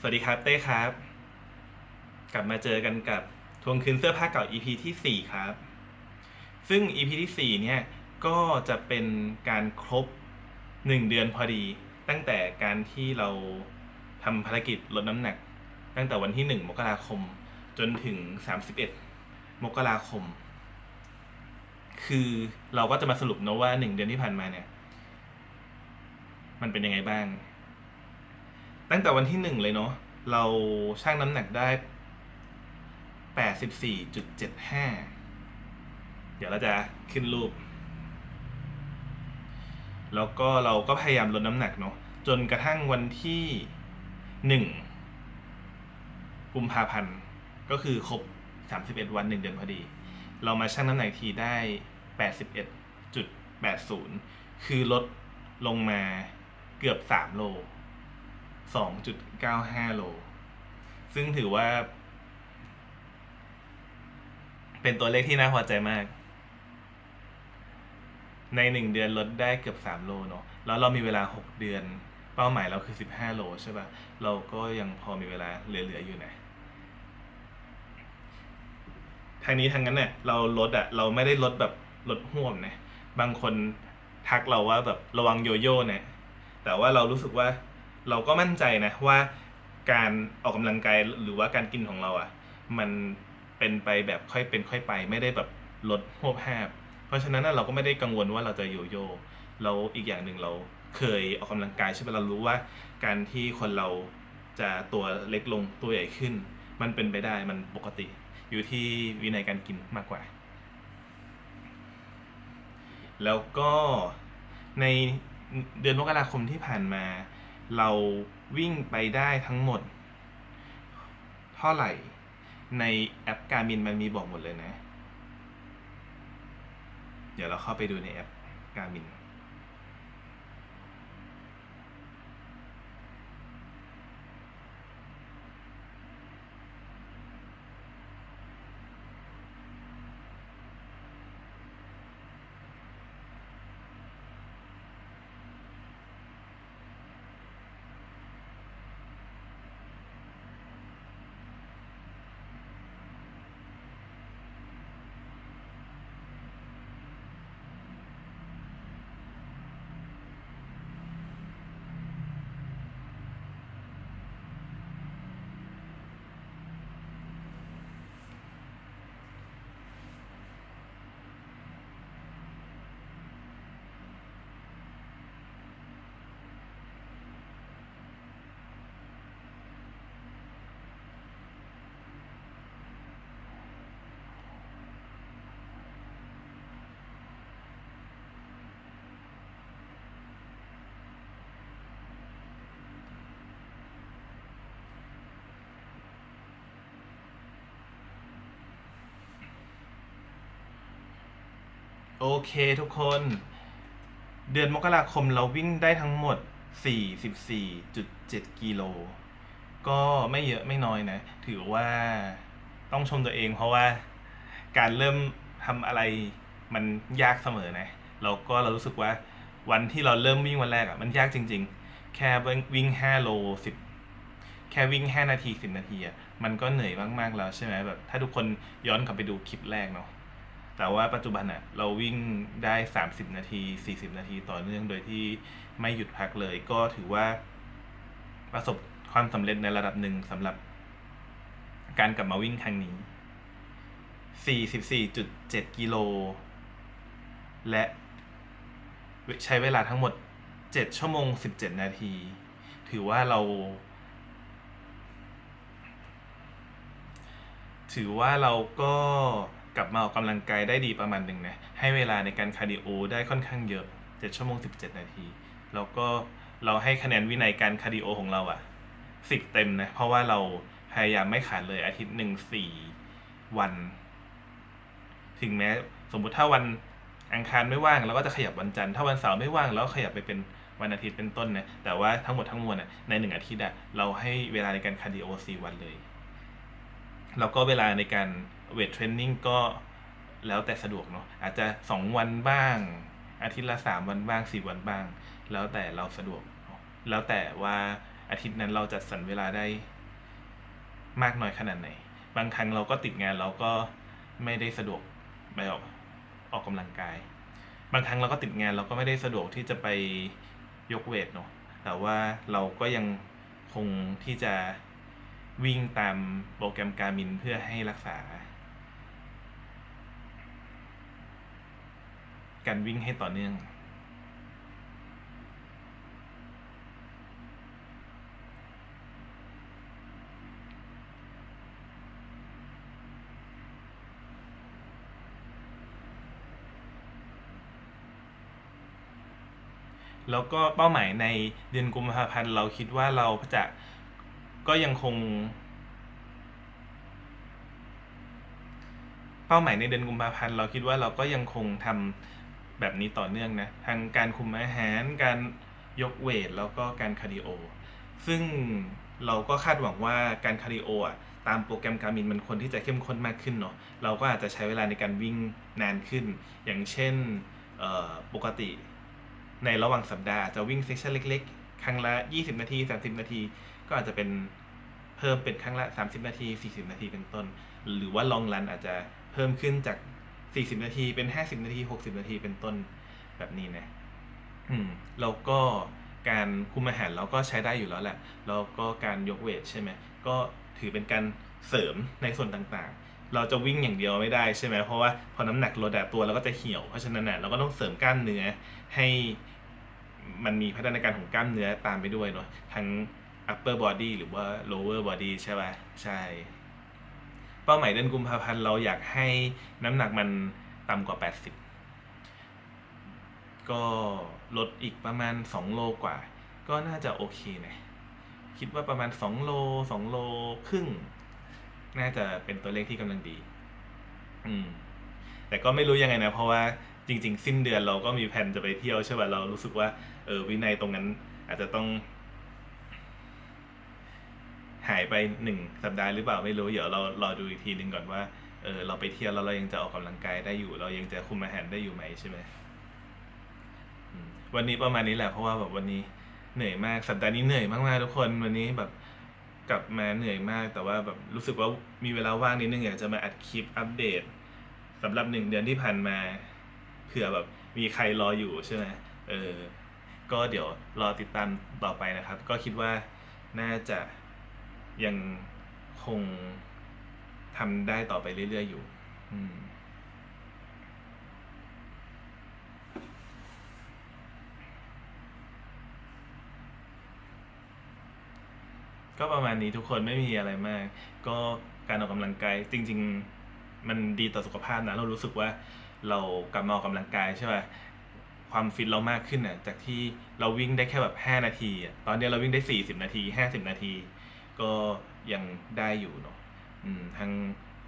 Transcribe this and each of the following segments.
สวัสดีครับเต้ครับ กลับมาเจอกันกับทวงคืนเสื้อผ้าเก่า EP ที่ 4 ครับ ซึ่ง EP ที่ 4 เนี่ยก็จะเป็นการครบ 1 เดือนพอดี ตั้งแต่การที่เราทำภารกิจลดน้ำหนัก ตั้งแต่วันที่ 1 มกราคมจนถึง 31 มกราคม คือเราก็จะมาสรุปนะว่า 1 เดือนที่ผ่านมาเนี่ย มันเป็นยังไงบ้าง ตั้งแต่วันที่หนึ่งเลยเนาะเราชั่งน้ำหนักได้แปดสิบสี่จุดเจ็ดห้าเดี๋ยวเราจะขึ้นรูป แล้วก็เราก็พยายามลดน้ำหนักเนาะจนกระทั่งวันที่หนึ่งกุมภาพันธ์ก็คือครบสามสิบเอ็ดวันหนึ่งเดือนพอดี เรามาชั่งน้ำหนักทีได้แปดสิบเอ็ดจุดแปดศูนย์คือลดลงมาเกือบสามโล สองจุดเก้าห้าโล ซึ่งถือว่า เป็นตัวเลขที่น่าพอใจมาก ในหนึ่งเดือนลดได้เกือบสามโลเนาะ แล้วเรามีเวลาหกเดือน เป้าหมายเราคือสิบห้าโลใช่ปะ่ะ เราก็ยังพอมีเวลาเหลือ ๆ อยู่นะทางนี้ทางนั้นเนี่ยเราลดอะเราไม่ได้ลดแบบลดห่วมนะบางคนทักเราว่าแบบระวังโยโย่เนี่ยแต่ว่าเรารู้สึกว่า เราก็มั่นใจนะว่าการออกกำลังกายหรือว่าการกินของเราอะ่ะ มันเป็นไปแบบค่อยเป็นค่อยไป ไม่ได้แบบลดหวบแหบเพราะฉะนั้นเราก็ไม่ได้กังวลว่าเราจะโยโย่เราอีกอย่างหนึ่งเราเคยออกกำลังกายใช่ไหมเรารู้ว่า การที่คนเราจะตัวเล็กลงตัวใหญ่ขึ้น มันเป็นไปได้มันปกติ อยู่ที่วินัยการกินมากกว่า แล้วก็ในเดือนมกราคมที่ผ่านมา เราวิ่งไปได้ทั้งหมด เท่าไหร่ในแอปการมินมันมีบอกหมดเลยนะ เดี๋ยวเราเข้าไปดูในแอปการมิน โอเคทุกคน เดือนมกราคมเราวิ่งได้ทั้งหมด 44.7 กิโล ก็ไม่เยอะไม่น้อยนะ ถือว่าต้องชมตัวเองเพราะว่าการเริ่มทำอะไรมันยากเสมอนะเราก็เรารู้สึกว่าวันที่เราเริ่มวิ่งวันแรกอะ่ะมันยากจริง ๆ แค่วิ่ง 5 โล 10 แค่วิ่ง 5 นาที 10 นาทีอะ่ะมันก็เหนื่อยมากๆแล้วใช่ไหมแบบถ้าทุกคนย้อนกลับไปดูคลิปแรกเนาะ แต่ว่าปัจจุบันอะเราวิ่งได้ 30 นาที 40 นาทีต่อเนื่องโดยที่ไม่หยุดพักเลย ก็ถือว่าประสบความสำเร็จในระดับหนึ่งสำหรับการกลับมาวิ่งครั้งนี้ 44.7 กิโล และใช้เวลาทั้งหมด 7 ชั่วโมง 17 นาที ถือว่าเรา ถือว่าเราก็ กลับมาออกกำลังกายได้ดีประมาณหนึ่งนะให้เวลาในการคาร์ดิโอได้ค่อนข้างเยอะ7ชั่วโมง 17 นาที แล้วก็เราให้คะแนนวินัยการคาร์ดิโอของเราอะ10 เต็มนะ เพราะว่าเราพยายามไม่ขาดเลยอาทิตย์หนึ่งสี่วัน ถึงแม้สมมุติถ้าวันอังคารไม่ว่างเราก็จะขยับวันจันทร์ถ้าวันเสาร์ไม่ว่างเราก็ขยับไปเป็นวันอาทิตย์เป็นต้นนะแต่ว่าทั้งหมดทั้งมวลนะในหนึ่งอาทิตย์อะเราให้เวลาในการคาร์ดิโอ4วันเลย แล้วก็เวลาในการเวทเทรนนิ่งก็แล้วแต่สะดวกเนาะอาจจะ 2 วันบ้าง อาทิตย์ละ 3 วันบ้าง 4 วันบ้าง แล้วแต่เราสะดวก แล้วแต่ว่าอาทิตย์นั้นเราจัดสรรเวลาได้มากน้อยขนาดไหน บางครั้งเราก็ติดงานเราก็ไม่ได้สะดวกไปออกออกกำลังกาย บางครั้งเราก็ติดงานเราก็ไม่ได้สะดวกที่จะไปยกเวทเนาะแต่ว่าเราก็ยังคงที่จะ วิ่งตามโปรแกรมการมินเพื่อให้รักษา การวิ่งให้ต่อเนื่อง แล้วก็เป้าหมายในเดือนกุมภาพันธ์เราคิดว่าเราจะ ก็ยังคง เป้าหมายในเดือนกุมภาพันธ์เราคิดว่าเราก็ยังคงทำแบบนี้ต่อเนื่องนะทางการคุมอาหารการยกเวทแล้วก็การคาร์ดิโอ ซึ่งเราก็คาดหวังว่าการคาร์ดิโออะตามโปรแกรมการมินมันควรที่จะเข้มข้นมากขึ้นเนาะเราก็อาจจะใช้เวลาในการวิ่งนานขึ้น อย่างเช่นปกติในระหว่างสัปดาห์จะวิ่งเซสชั่นเล็กๆ ครั้งละ 20 นาที 30 นาที ก็อาจจะเป็นเพิ่มเป็นครั้งละ 30 นาที 40 นาทีเป็นต้น หรือว่าลองรันอาจจะเพิ่มขึ้นจาก 40 นาทีเป็น 50 นาที 60 นาทีเป็นต้นแบบนี้นะอืมแล้วก็การคุมอาหารเราก็ใช้ได้อยู่แล้วแหละ แล้วก็การยกเวทใช่ไหมก็ถือเป็นการเสริมในส่วนต่างๆ เราจะวิ่งอย่างเดียวไม่ได้ใช่ไหมเพราะว่าพอน้ำหนักลดอะตัวเราก็จะเหี่ยว เพราะฉะนั้นนะเราก็ต้องเสริมกล้ามเนื้อให้มันมีพัฒนาการของกล้ามเนื้อตามไปด้วยเนาะทั้ง upper body หรือว่า lower body ใช่ป่ะใช่ เป้าหมายเดือนกุมภาพันธ์เราอยากให้น้ำหนักมันต่ำกว่า 80 ก็ลดอีกประมาณ 2 โลกว่า ก็น่าจะโอเคนะคิดว่าประมาณ 2 โล 2 โลครึ่ง น่าจะเป็นตัวเลขที่กำลังดี อืม แต่ก็ไม่รู้ยังไงนะ เพราะว่าจริง ๆ สิ้นเดือนเราก็มีแผนจะไปเที่ยวใช่ป่ะเรารู้สึกว่าเออวินัยตรงนั้นอาจจะต้อง หายไปหนึ่งสัปดาห์หรือเปล่าไม่รู้ เดี๋ยวเรารอดูอีกทีหนึ่งก่อนว่า เออเราไปเที่ยวแล้วเรายังจะออกกำลังกายได้อยู่ เรายังจะคุมอาหารได้อยู่ไหมใช่ไหมวันนี้ประมาณนี้แหละเพราะว่าแบบวันนี้เหนื่อยมากสัปดาห์นี้เหนื่อยมากๆทุกคนวันนี้แบบกลับมาเหนื่อยมาก แต่ว่าแบบรู้สึกว่ามีเวลาว่างนิดนึงอยากจะมาอัดคลิปอัปเดตสำหรับหนึ่งเดือนที่ผ่านมาเผื่อแบบมีใครรออยู่ใช่ไหมเออ ก็เดี๋ยวรอติดตามต่อไปนะครับ ก็คิดว่าน่าจะ ยังคงทำได้ต่อไปเรื่อย ๆ อยู่ก็ประมาณนี้ทุกคนไม่มีอะไรมาก ก็การออกกำลังกายจริง ๆ มันดีต่อสุขภาพนะ เรารู้สึกว่าเรากลับมาออกกำลังกายใช่ป่ะความฟิตเรามากขึ้นน่ะจากที่เราวิ่งได้แค่แบบ 5 นาที ตอนนี้เราวิ่งได้ 40 นาที 50 นาที ก็ยังได้อยู่เนาะทั้ง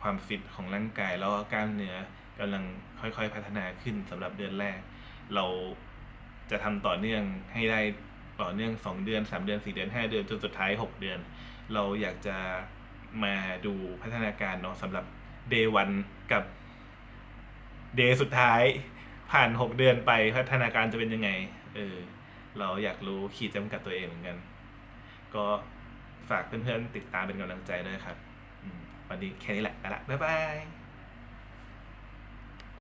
ความฟิตของร่างกายแล้วก็กล้ามเนื้อกำลังค่อยๆพัฒนาขึ้นสำหรับเดือนแรก เราจะทำต่อเนื่องให้ได้ต่อเนื่อง 2 เดือน 3 เดือน 4 เดือน 5 เดือนจนสุดท้าย 6 เดือน เราอยากจะมาดูพัฒนาการเนาะสำหรับ day 1กับ day สุดท้ายผ่าน 6 เดือนไปพัฒนาการจะเป็นยังไง เออ เราอยากรู้ขีดจำกัดตัวเองเหมือนกัน ก็ ฝากเพื่อนๆติดตามเป็นกำลังใจด้วยครับวันนี้แค่นี้แหละไปละบ๊ายบาย